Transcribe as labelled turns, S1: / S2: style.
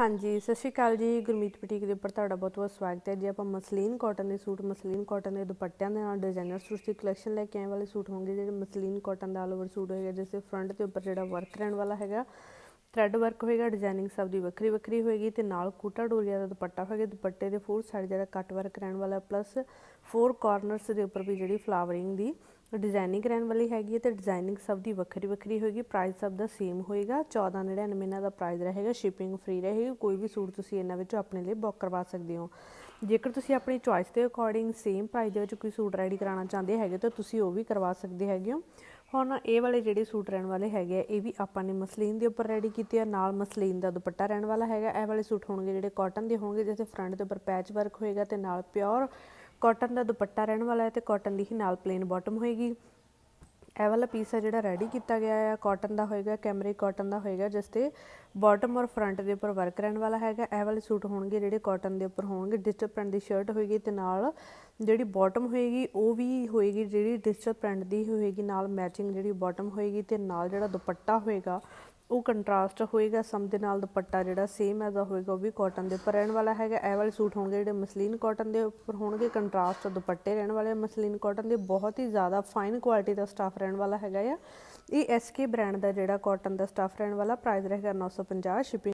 S1: ਹਾਂਜੀ, ਸਤਿ ਸ਼੍ਰੀ ਅਕਾਲ ਜੀ। ਗੁਰਮੀਤ ਬੁਟੀਕ ਦੇ ਉੱਪਰ ਤੁਹਾਡਾ ਬਹੁਤ ਬਹੁਤ ਸਵਾਗਤ ਹੈ। ਜੀ ਆਪਾਂ ਮਸਲੀਨ ਕਾਟਨ ਦੇ ਸੂਟ, ਮਸਲੀਨ ਕਾਟਨ ਦੇ ਦੁਪੱਟਿਆਂ ਦੇ ਨਾਲ ਡਿਜ਼ਾਈਨਰ ਸੂਟ ਦੀ ਕਲੈਕਸ਼ਨ ਲੈ ਕੇ ਆਏ ਵਾਲੇ ਸੂਟ ਹੋਣਗੇ, ਜਿਹੜੇ ਮਸਲੀਨ ਕਾਟਨ ਦਾ ਆਲ ਓਵਰ ਸੂਟ ਹੋਏਗਾ, ਜਿਸ ਦੇ ਫਰੰਟ ਦੇ ਉੱਪਰ ਜਿਹੜਾ ਵਰਕ ਰਹਿਣ ਵਾਲਾ ਹੈਗਾ ਥ੍ਰੈਡ ਵਰਕ ਹੋਏਗਾ ਡਿਜ਼ਾਈਨਿੰਗ ਸਭ ਦੀ ਵੱਖਰੀ ਵੱਖਰੀ ਹੋਏਗੀ ਤੇ ਨਾਲ ਕੂਟਾ ਡੋਰੀਆ ਦਾ ਦੁਪੱਟਾ ਹੋਏਗਾ, ਦੁਪੱਟੇ ਦੇ ਫੋਰ ਸਾਈਡ ਜਿਹੜਾ ਕੱਟ ਵਰਕ ਰਹਿਣ ਵਾਲਾ ਪਲੱਸ ਫੋਰ ਕਾਰਨਰਸ ਦੇ ਉੱਪਰ ਵੀ ਜਿਹੜੀ ਫਲਾਵਰਿੰਗ ਦੀ ਡਿਜ਼ਾਈਨਿੰਗ ਰਹਿਣ ਵਾਲੀ ਹੈਗੀ ਹੈ ਤੇ ਡਿਜ਼ਾਈਨਿੰਗ ਸਭ ਦੀ ਵੱਖਰੀ ਵੱਖਰੀ ਹੋਏਗੀ ਪ੍ਰਾਈਸ ਸਭ ਦਾ ਸੇਮ ਹੋਏਗਾ 1499 ਇਹਨਾਂ ਦਾ ਪ੍ਰਾਈਸ ਰਹੇਗਾ ਸ਼ਿਪਿੰਗ ਫ੍ਰੀ ਰਹੇਗੀ, ਕੋਈ ਵੀ ਸੂਟ ਤੁਸੀਂ ਇਹਨਾਂ ਵਿੱਚੋਂ ਆਪਣੇ ਲਈ ਬੁੱਕ ਕਰਵਾ ਸਕਦੇ ਹੋ। ਜੇਕਰ ਤੁਸੀਂ ਆਪਣੀ ਚੋਇਸ ਦੇ ਅਕੋਰਡਿੰਗ ਸੇਮ ਪ੍ਰਾਈਸ ਦੇ ਵਿੱਚ ਕੋਈ ਸੂਟ ਰੈਡੀ ਕਰਾਉਣਾ ਚਾਹੁੰਦੇ ਹੈਗੇ, ਤਾਂ ਤੁਸੀਂ ਉਹ ਵੀ ਕਰਵਾ ਸਕਦੇ ਹੈਗੇ ਹੋ। ਹੁਣ ਇਹ ਵਾਲੇ ਜਿਹੜੇ ਸੂਟ ਰਹਿਣ ਵਾਲੇ ਹੈਗੇ ਆ, ਇਹ ਵੀ ਆਪਾਂ ਨੇ ਮਸਲੀਨ ਦੇ ਉੱਪਰ ਰੈਡੀ ਕੀਤੇ ਆ, ਨਾਲ ਮਸਲੀਨ ਦਾ ਦੁਪੱਟਾ ਰਹਿਣ ਵਾਲਾ ਹੈਗਾ, ਇਹ ਵਾਲੇ ਸੂਟ ਹੋਣਗੇ ਜਿਹੜੇ ਕਾਟਨ ਦੇ ਹੋਣਗੇ ਜਿੱਥੇ ਫਰੰਟ ਦੇ ਉੱਪਰ ਪੈਚ ਵਰਕ ਹੋਏਗਾ ਤੇ ਨਾਲ ਪਿਓਰ ਕਾਟਨ ਦਾ ਦੁਪੱਟਾ ਰਹਿਣ ਵਾਲਾ ਹੈ ਤੇ ਕਾਟਨ ਦੀ ਹੀ ਨਾਲ ਪਲੇਨ ਬਾਟਮ ਹੋਏਗੀ। ਇਹ ਵਾਲਾ ਪੀਸ ਹੈ ਜਿਹੜਾ ਰੈਡੀ ਕੀਤਾ ਗਿਆ ਹੈ ਕਾਟਨ ਦਾ ਹੋਏਗਾ ਕੈਮਰੀ ਕਾਟਨ ਦਾ ਹੋਏਗਾ, ਜਿਸ ਤੇ ਬਾਟਮ ਔਰ ਫਰੰਟ ਦੇ ਉੱਪਰ ਵਰਕ ਰਹਿਣ ਵਾਲਾ ਹੈਗਾ। ਇਹ ਵਾਲੇ ਸੂਟ ਹੋਣਗੇ ਜਿਹੜੇ ਕਾਟਨ ਦੇ ਉੱਪਰ ਹੋਣਗੇ। ਡਿਜੀਟਲ ਪ੍ਰਿੰਟ ਦੀ ਸ਼ਰਟ ਹੋਏਗੀ ਤੇ ਨਾਲ ਜਿਹੜੀ ਬਾਟਮ ਹੋਏਗੀ, ਉਹ ਵੀ ਹੋਏਗੀ ਜਿਹੜੀ ਡਿਜੀਟਲ ਪ੍ਰਿੰਟ ਦੀ ਹੋਏਗੀ। ਨਾਲ ਮੈਚਿੰਗ ਜਿਹੜੀ ਬਾਟਮ ਹੋਏਗੀ ਤੇ ਨਾਲ ਜਿਹੜਾ ਦੁਪੱਟਾ ਹੋਏਗਾ ਉਹ ਕੰਟਰਾਸਟ ਹੋਏਗਾ, ਸਮ ਦੇ ਨਾਲ ਦੁਪੱਟਾ ਜਿਹੜਾ ਸੇਮ ਐਜ਼ਾ ਹੋਏਗਾ, ਉਹ ਵੀ ਕਾਟਨ ਦੇ ਉੱਪਰ ਰਹਿਣ ਵਾਲਾ ਹੈਗਾ। ਇਹ ਵਾਲੇ ਸੂਟ ਹੋਣਗੇ ਜਿਹੜੇ ਮਸਲੀਨ ਕਾਟਨ ਦੇ ਉੱਪਰ ਹੋਣਗੇ। ਕੰਟਰਾਸਟ ਦੁਪੱਟੇ ਰਹਿਣ ਵਾਲੇ ਮਸਲੀਨ ਕਾਟਨ ਦੇ ਬਹੁਤ ਹੀ ਜ਼ਿਆਦਾ ਫਾਈਨ ਕੁਆਲਿਟੀ ਦਾ ਸਟਾਫ ਰਹਿਣ ਵਾਲਾ ਹੈਗਾ ਆ। ਇਹ ਐਸਕੇ ਬ੍ਰਾਂਡ ਦਾ ਜਿਹੜਾ ਕਾਟਨ ਦਾ ਸਟਾਫ ਰਹਿਣ ਵਾਲਾ ਪ੍ਰਾਈਸ ਰਹੇਗਾ 950 ਸ਼ਿਪਿੰਗ